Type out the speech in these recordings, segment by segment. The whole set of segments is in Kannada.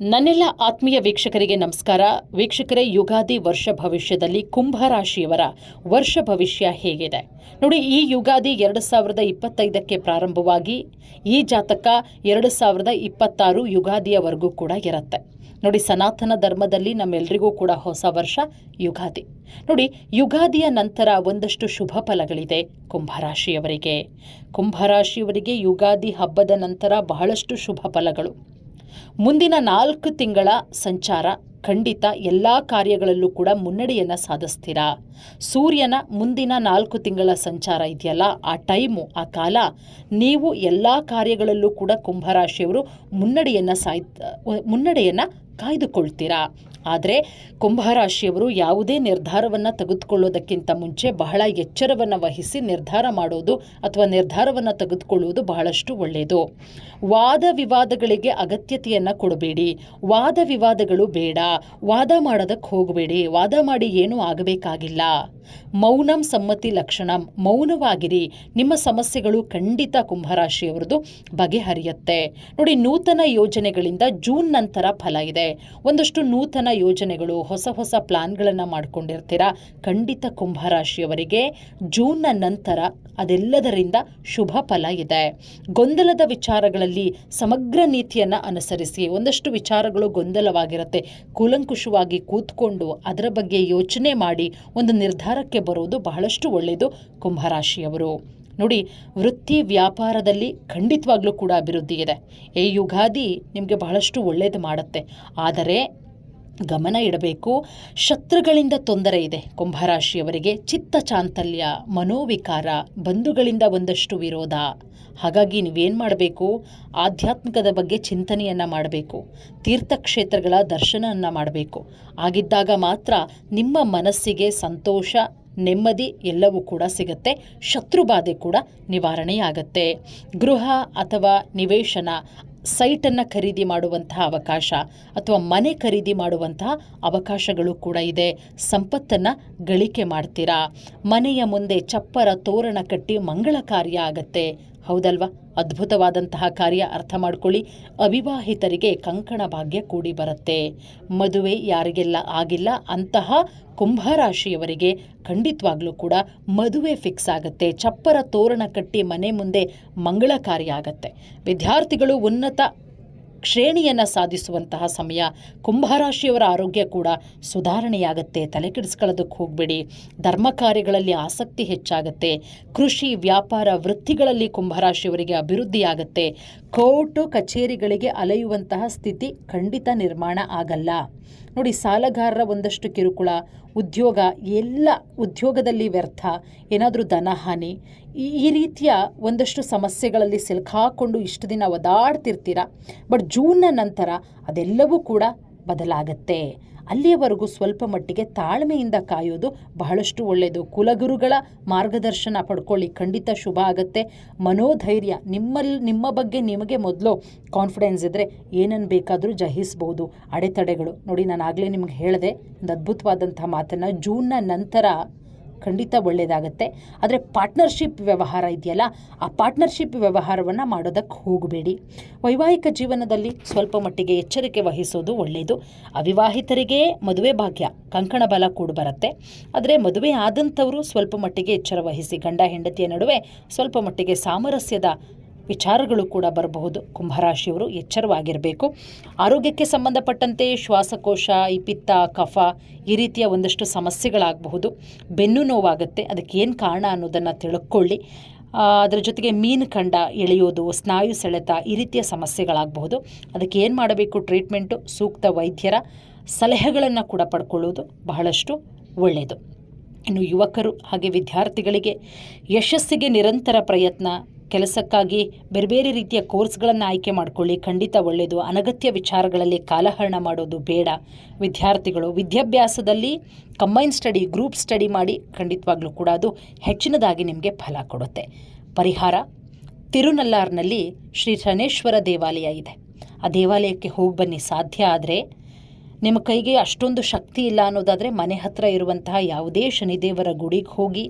ನನ್ನೆಲ್ಲ ಆತ್ಮೀಯ ವೀಕ್ಷಕರಿಗೆ ನಮಸ್ಕಾರ. ವೀಕ್ಷಕರೇ, ಯುಗಾದಿ ವರ್ಷ ಭವಿಷ್ಯದಲ್ಲಿ ಕುಂಭ ರಾಶಿಯವರ ವರ್ಷ ಭವಿಷ್ಯ ಹೇಗಿದೆ? ನೋಡಿ, ಈ ಯುಗಾದಿ ಎರಡು ಸಾವಿರದ ಇಪ್ಪತ್ತೈದಕ್ಕೆ ಪ್ರಾರಂಭವಾಗಿ ಈ ಜಾತಕ ಎರಡು ಸಾವಿರದ ಇಪ್ಪತ್ತಾರು ಯುಗಾದಿಯವರೆಗೂ ಕೂಡ ಇರುತ್ತೆ. ನೋಡಿ, ಸನಾತನ ಧರ್ಮದಲ್ಲಿ ನಮ್ಮೆಲ್ಲರಿಗೂ ಕೂಡ ಹೊಸ ವರ್ಷ ಯುಗಾದಿ. ನೋಡಿ, ಯುಗಾದಿಯ ನಂತರ ಒಂದಷ್ಟು ಶುಭ ಫಲಗಳಿದೆ ಕುಂಭರಾಶಿಯವರಿಗೆ ಕುಂಭರಾಶಿಯವರಿಗೆ ಯುಗಾದಿ ಹಬ್ಬದ ನಂತರ ಬಹಳಷ್ಟು ಶುಭ ಫಲಗಳು. ಮುಂದಿನ ನಾಲ್ಕು ತಿಂಗಳ ಸಂಚಾರ ಖಂಡಿತ ಎಲ್ಲ ಕಾರ್ಯಗಳಲ್ಲೂ ಕೂಡ ಮುನ್ನಡೆಯನ್ನು ಸಾಧಿಸ್ತೀರಾ. ಸೂರ್ಯನ ಮುಂದಿನ ನಾಲ್ಕು ತಿಂಗಳ ಸಂಚಾರ ಇದೆಯಲ್ಲ, ಆ ಟೈಮು, ಆ ಕಾಲ, ನೀವು ಎಲ್ಲ ಕಾರ್ಯಗಳಲ್ಲೂ ಕೂಡ ಕುಂಭರಾಶಿಯವರು ಮುನ್ನಡೆಯನ್ನು ಸಾಯ್ ಮುನ್ನಡೆಯನ್ನು ಕಾಯ್ದುಕೊಳ್ತೀರಾ? ಆದರೆ ಕುಂಭರಾಶಿಯವರು ಯಾವುದೇ ನಿರ್ಧಾರವನ್ನು ತೆಗೆದುಕೊಳ್ಳೋದಕ್ಕಿಂತ ಮುಂಚೆ ಬಹಳ ಎಚ್ಚರವನ್ನು ವಹಿಸಿ ನಿರ್ಧಾರ ಮಾಡೋದು ಅಥವಾ ನಿರ್ಧಾರವನ್ನು ತೆಗೆದುಕೊಳ್ಳುವುದು ಬಹಳಷ್ಟು ಒಳ್ಳೆಯದು ವಾದ ವಿವಾದಗಳಿಗೆ ಅಗತ್ಯತೆಯನ್ನು ಕೊಡಬೇಡಿ. ವಾದ ವಿವಾದಗಳು ಬೇಡ. ವಾದ ಮಾಡೋದಕ್ಕೆ ಹೋಗಬೇಡಿ. ವಾದ ಮಾಡಿ ಏನೂ ಆಗಬೇಕಾಗಿಲ್ಲ. ಮೌನಂ ಸಮ್ಮತಿ ಲಕ್ಷಣಂ. ಮೌನವಾಗಿರಿ. ನಿಮ್ಮ ಸಮಸ್ಯೆಗಳು ಖಂಡಿತ ಕುಂಭರಾಶಿಯವರದು ಬಗೆಹರಿಯುತ್ತೆ. ನೋಡಿ, ನೂತನ ಯೋಜನೆಗಳಿಂದ ಜೂನ್ ನಂತರ ಫಲ ಇದೆ. ಒಂದಷ್ಟು ನೂತನ ಯೋಜನೆಗಳು, ಹೊಸ ಹೊಸ ಪ್ಲಾನ್ಗಳನ್ನು ಮಾಡ್ಕೊಂಡಿರ್ತೀರಾ? ಖಂಡಿತ ಕುಂಭರಾಶಿಯವರಿಗೆ ಜೂನ್ನ ನಂತರ ಅದೆಲ್ಲದರಿಂದ ಶುಭ ಫಲ ಇದೆ. ಗೊಂದಲದ ವಿಚಾರಗಳಲ್ಲಿ ಸಮಗ್ರ ನೀತಿಯನ್ನು ಅನುಸರಿಸಿ, ಒಂದಷ್ಟು ವಿಚಾರಗಳು ಗೊಂದಲವಾಗಿರುತ್ತೆ. ಕೂಲಂಕುಷವಾಗಿ ಕೂತ್ಕೊಂಡು ಅದರ ಬಗ್ಗೆ ಯೋಚನೆ ಮಾಡಿ, ಒಂದು ನಿರ್ಧಾರಕ್ಕೆ ಬರುವುದು ಬಹಳಷ್ಟು ಒಳ್ಳೆಯದು, ಕುಂಭರಾಶಿಯವರು. ನೋಡಿ, ವೃತ್ತಿ ವ್ಯಾಪಾರದಲ್ಲಿ ಖಂಡಿತವಾಗ್ಲೂ ಕೂಡ ಅಭಿವೃದ್ಧಿ ಇದೆ. ಈ ಯುಗಾದಿ ನಿಮಗೆ ಬಹಳಷ್ಟು ಒಳ್ಳೇದು ಮಾಡುತ್ತೆ. ಆದರೆ ಗಮನ ಇಡಬೇಕು, ಶತ್ರುಗಳಿಂದ ತೊಂದರೆ ಇದೆ. ಕುಂಭರಾಶಿಯವರಿಗೆ ಚಿತ್ತ ಚಾಂತಲ್ಯ, ಮನೋವಿಕಾರ, ಬಂಧುಗಳಿಂದ ಒಂದಷ್ಟು ವಿರೋಧ. ಹಾಗಾಗಿ ನೀವೇನು ಮಾಡಬೇಕು? ಆಧ್ಯಾತ್ಮಿಕದ ಬಗ್ಗೆ ಚಿಂತನೆಯನ್ನು ಮಾಡಬೇಕು. ತೀರ್ಥಕ್ಷೇತ್ರಗಳ ದರ್ಶನವನ್ನು ಮಾಡಬೇಕು. ಆಗಿದ್ದಾಗ ಮಾತ್ರ ನಿಮ್ಮ ಮನಸ್ಸಿಗೆ ಸಂತೋಷ, ನೆಮ್ಮದಿ ಎಲ್ಲವೂ ಕೂಡ ಸಿಗುತ್ತೆ. ಶತ್ರುಬಾಧೆ ಕೂಡ ನಿವಾರಣೆಯಾಗತ್ತೆ. ಗೃಹ ಅಥವಾ ನಿವೇಶನ ಸೈಟನ್ನು ಖರೀದಿ ಮಾಡುವಂತಹ ಅವಕಾಶ ಅಥವಾ ಮನೆ ಖರೀದಿ ಮಾಡುವಂತಹ ಅವಕಾಶಗಳು ಕೂಡ ಇದೆ. ಸಂಪತ್ತನ್ನು ಗಳಿಕೆ ಮಾಡ್ತೀರಾ? ಮನೆಯ ಮುಂದೆ ಚಪ್ಪರ ತೋರಣ ಕಟ್ಟಿ ಮಂಗಳ ಕಾರ್ಯ ಆಗತ್ತೆ. ಹೌದಲ್ವಾ? ಅದ್ಭುತವಾದಂತಹ ಕಾರ್ಯ. ಅರ್ಥ ಮಾಡ್ಕೊಳ್ಳಿ. ಅವಿವಾಹಿತರಿಗೆ ಕಂಕಣ ಭಾಗ್ಯ ಕೂಡಿ ಬರುತ್ತೆ. ಮದುವೆ ಯಾರಿಗೆಲ್ಲ ಆಗಿಲ್ಲ, ಅಂತಹ ಕುಂಭರಾಶಿಯವರಿಗೆ ಖಂಡಿತವಾಗ್ಲೂ ಕೂಡ ಮದುವೆ ಫಿಕ್ಸ್ ಆಗುತ್ತೆ. ಚಪ್ಪರ ತೋರಣ ಕಟ್ಟಿ ಮನೆ ಮುಂದೆ ಮಂಗಳ ಕಾರ್ಯ ಆಗತ್ತೆ. ವಿದ್ಯಾರ್ಥಿಗಳು ಉನ್ನತ ಶ್ರೇಣಿಯನ್ನು ಸಾಧಿಸುವಂತಹ ಸಮಯ. ಕುಂಭರಾಶಿಯವರ ಆರೋಗ್ಯ ಕೂಡ ಸುಧಾರಣೆಯಾಗುತ್ತೆ. ತಲೆ ಕೆಡಿಸ್ಕೊಳ್ಳೋದಕ್ಕೆ ಹೋಗಬೇಡಿ. ಧರ್ಮ ಕಾರ್ಯಗಳಲ್ಲಿ ಆಸಕ್ತಿ ಹೆಚ್ಚಾಗುತ್ತೆ. ಕೃಷಿ, ವ್ಯಾಪಾರ ವೃತ್ತಿಗಳಲ್ಲಿ ಕುಂಭರಾಶಿಯವರಿಗೆ ಅಭಿವೃದ್ಧಿಯಾಗುತ್ತೆ. ಕೋರ್ಟು, ಕಚೇರಿಗಳಿಗೆ ಅಲೆಯುವಂತಹ ಸ್ಥಿತಿ ಖಂಡಿತ ನಿರ್ಮಾಣ ಆಗಲ್ಲ. ನೋಡಿ ಸಾಲಗಾರರ ಒಂದಷ್ಟು ಕಿರುಕುಳ, ಉದ್ಯೋಗ, ಎಲ್ಲ ಉದ್ಯೋಗದಲ್ಲಿ ವ್ಯರ್ಥ, ಏನಾದರೂ ಧನಹಾನಿ ಈ ರೀತಿಯ ಒಂದಷ್ಟು ಸಮಸ್ಯೆಗಳಲ್ಲಿ ಸಿಲುಕಾಕೊಂಡು ಇಷ್ಟು ದಿನ ಒದಾಡ್ತಿರ್ತೀರ, ಬಟ್ ಜೂನ್ನ ನಂತರ ಅದೆಲ್ಲವೂ ಕೂಡ ಬದಲಾಗತ್ತೆ. ಅಲ್ಲಿಯವರೆಗೂ ಸ್ವಲ್ಪ ಮಟ್ಟಿಗೆ ತಾಳ್ಮೆಯಿಂದ ಕಾಯೋದು ಬಹಳಷ್ಟು ಒಳ್ಳೆಯದು. ಕುಲಗುರುಗಳ ಮಾರ್ಗದರ್ಶನ ಪಡ್ಕೊಳ್ಳಿ. ಖಂಡಿತ ಶುಭ ಆಗುತ್ತೆ. ಮನೋಧೈರ್ಯ ನಿಮ್ಮಲ್ಲಿ ನಿಮ್ಮ ಬಗ್ಗೆ ನಿಮಗೆ ಮೊದಲು ಕಾನ್ಫಿಡೆನ್ಸ್ ಇದ್ದರೆ ಏನನ್ನು ಬೇಕಾದರೂ ಜಹಿಸ್ಬೋದು ಅಡೆತಡೆಗಳು. ನೋಡಿ ನಾನು ಆಗಲೇ ನಿಮ್ಗೆ ಹೇಳಿದೆ ಒಂದು ಅದ್ಭುತವಾದಂಥ ಮಾತನ್ನು ಜೂನ್ನ ನಂತರ ಖಂಡಿತ ಒಳ್ಳೆಯದಾಗುತ್ತೆ ಆದರೆ ಪಾರ್ಟ್ನರ್ಶಿಪ್ ವ್ಯವಹಾರ ಇದೆಯಲ್ಲ, ಆ ಪಾರ್ಟ್ನರ್ಶಿಪ್ ವ್ಯವಹಾರವನ್ನು ಮಾಡೋದಕ್ಕೆ ಹೋಗಬೇಡಿ. ವೈವಾಹಿಕ ಜೀವನದಲ್ಲಿ ಸ್ವಲ್ಪ ಮಟ್ಟಿಗೆ ಎಚ್ಚರಿಕೆ ವಹಿಸೋದು ಒಳ್ಳೆಯದು ಅವಿವಾಹಿತರಿಗೆ ಮದುವೆ ಭಾಗ್ಯ, ಕಂಕಣ ಬಲ ಕೂಡ ಬರುತ್ತೆ. ಆದರೆ ಮದುವೆ ಆದಂಥವರು ಸ್ವಲ್ಪ ಮಟ್ಟಿಗೆ ಎಚ್ಚರ ವಹಿಸಿ ಗಂಡ ಹೆಂಡತಿಯ ನಡುವೆ ಸ್ವಲ್ಪ ಮಟ್ಟಿಗೆ ಸಾಮರಸ್ಯದ ವಿಚಾರಗಳು ಕೂಡ ಬರಬಹುದು. ಕುಂಭರಾಶಿಯವರು ಎಚ್ಚರವಾಗಿರಬೇಕು. ಆರೋಗ್ಯಕ್ಕೆ ಸಂಬಂಧಪಟ್ಟಂತೆ ಶ್ವಾಸಕೋಶ, ಈ ಪಿತ್ತ, ಕಫ ಈ ರೀತಿಯ ಒಂದಷ್ಟು ಸಮಸ್ಯೆಗಳಾಗಬಹುದು. ಬೆನ್ನು ನೋವಾಗುತ್ತೆ. ಅದಕ್ಕೆ ಏನು ಕಾರಣ ಅನ್ನೋದನ್ನು ತಿಳ್ಕೊಳ್ಳಿ. ಅದರ ಜೊತೆಗೆ ಮೀನು ಖಂಡ ಎಳೆಯೋದು, ಸ್ನಾಯು ಸೆಳೆತ ಈ ರೀತಿಯ ಸಮಸ್ಯೆಗಳಾಗಬಹುದು. ಅದಕ್ಕೆ ಏನು ಮಾಡಬೇಕು? ಟ್ರೀಟ್ಮೆಂಟು, ಸೂಕ್ತ ವೈದ್ಯರ ಸಲಹೆಗಳನ್ನು ಕೂಡ ಪಡ್ಕೊಳ್ಳೋದು ಬಹಳಷ್ಟು ಒಳ್ಳೆಯದು ಇನ್ನು ಯುವಕರು ಹಾಗೆ ವಿದ್ಯಾರ್ಥಿಗಳಿಗೆ ಯಶಸ್ಸಿಗೆ ನಿರಂತರ ಪ್ರಯತ್ನ ಕೆಲಸಕ್ಕಾಗಿ ಬೇರೆ ಬೇರೆ ರೀತಿಯ ಕೋರ್ಸ್ಗಳನ್ನು ಆಯ್ಕೆ ಮಾಡಿಕೊಳ್ಳಿ. ಖಂಡಿತ ಒಳ್ಳೆಯದು ಅನಗತ್ಯ ವಿಚಾರಗಳಲ್ಲಿ ಕಾಲಹರಣ ಮಾಡೋದು ಬೇಡ. ವಿದ್ಯಾರ್ಥಿಗಳು ವಿದ್ಯಾಭ್ಯಾಸದಲ್ಲಿ ಕಂಬೈನ್ ಸ್ಟಡಿ ಗ್ರೂಪ್ ಸ್ಟಡಿ ಮಾಡಿ ಖಂಡಿತವಾಗ್ಲೂ ಕೂಡ ಅದು ಹೆಚ್ಚಿನದಾಗಿ ನಿಮಗೆ ಫಲ ಕೊಡುತ್ತೆ. ಪರಿಹಾರ ತಿರುನಲ್ಲಾರ್ನಲ್ಲಿ ಶ್ರೀ ಶನೇಶ್ವರ ದೇವಾಲಯ ಇದೆ. ಆ ದೇವಾಲಯಕ್ಕೆ ಹೋಗಿ ಬನ್ನಿ. ಸಾಧ್ಯ ಆದರೆ ನಿಮ್ಮ ಕೈಗೆ ಅಷ್ಟೊಂದು ಶಕ್ತಿ ಇಲ್ಲ ಅನ್ನೋದಾದರೆ ಮನೆ ಹತ್ತಿರ ಇರುವಂತಹ ಯಾವುದೇ ಶನಿದೇವರ ಗುಡಿಗೆ ಹೋಗಿ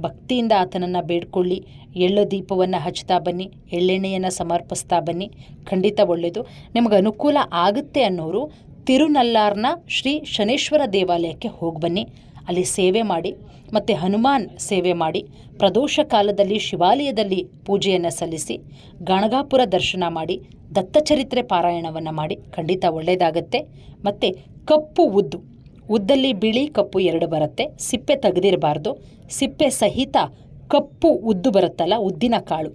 ಭಕ್ತಿಯಿಂದ ಆತನನ್ನು ಬೇಡ್ಕೊಳ್ಳಿ. ಎಳ್ಳು ದೀಪವನ್ನು ಹಚ್ತಾ ಬನ್ನಿ. ಎಳ್ಳೆಣ್ಣೆಯನ್ನು ಸಮರ್ಪಿಸ್ತಾ ಬನ್ನಿ. ಖಂಡಿತ ಒಳ್ಳೆಯದು. ನಿಮಗೆ ಅನುಕೂಲ ಆಗುತ್ತೆ ಅನ್ನೋರು ತಿರುನಲ್ಲಾರ್ನ ಶ್ರೀ ಶನೇಶ್ವರ ದೇವಾಲಯಕ್ಕೆ ಹೋಗಿ ಬನ್ನಿ. ಅಲ್ಲಿ ಸೇವೆ ಮಾಡಿ. ಮತ್ತು ಹನುಮಾನ್ ಸೇವೆ ಮಾಡಿ. ಪ್ರದೋಷ ಕಾಲದಲ್ಲಿ ಶಿವಾಲಯದಲ್ಲಿ ಪೂಜೆಯನ್ನು ಸಲ್ಲಿಸಿ, ಗಣಗಾಪುರ ದರ್ಶನ ಮಾಡಿ, ದತ್ತಚರಿತ್ರೆ ಪಾರಾಯಣವನ್ನು ಮಾಡಿ ಖಂಡಿತ ಒಳ್ಳೆಯದಾಗತ್ತೆ. ಮತ್ತು ಕಪ್ಪು ಉದ್ದು ಉದ್ದಲ್ಲಿ ಬಿಳಿ ಕಪ್ಪು ಎರಡು ಬರುತ್ತೆ, ಸಿಪ್ಪೆ ತೆಗೆದಿರಬಾರ್ದು. ಸಿಪ್ಪೆ ಸಹಿತ ಕಪ್ಪು ಉದ್ದು ಬರುತ್ತಲ್ಲ, ಉದ್ದಿನ ಕಾಳು.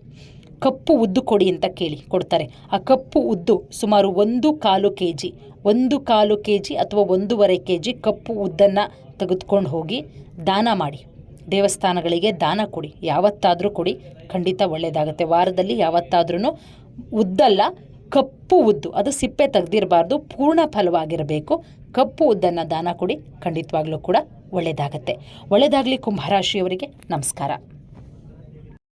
ಕಪ್ಪು ಉದ್ದು ಕೊಡಿ ಅಂತ ಕೇಳಿ, ಕೊಡ್ತಾರೆ. ಆ ಕಪ್ಪು ಉದ್ದು ಸುಮಾರು ಒಂದು ಕಾಲು ಕೆ ಜಿ ಒಂದು ಕಾಲು ಕೆ ಜಿ ಅಥವಾ ಒಂದೂವರೆ ಕೆ ಜಿ ಕಪ್ಪು ಉದ್ದನ್ನು ತೆಗೆದುಕೊಂಡು ಹೋಗಿ ದಾನ ಮಾಡಿ. ದೇವಸ್ಥಾನಗಳಿಗೆ ದಾನ ಕೊಡಿ. ಯಾವತ್ತಾದರೂ ಕೊಡಿ. ಖಂಡಿತ ಒಳ್ಳೆಯದಾಗುತ್ತೆ ವಾರದಲ್ಲಿ ಯಾವತ್ತಾದ್ರೂ ಉದ್ದಲ್ಲ ಕಪ್ಪು ಉದ್ದು, ಅದು ಸಿಪ್ಪೆ ತೆಗ್ದಿರಬಾರ್ದು, ಪೂರ್ಣ ಫಲವಾಗಿರಬೇಕು. ಕಪ್ಪು ಉದ್ದನ್ನು ದಾನ ಕೊಡಿ, ಖಂಡಿತವಾಗ್ಲೂ ಕೂಡ ಒಳ್ಳೆಯದಾಗತ್ತೆ ಒಳ್ಳೆಯದಾಗಲಿ ಕುಂಭರಾಶಿಯವರಿಗೆ ನಮಸ್ಕಾರ.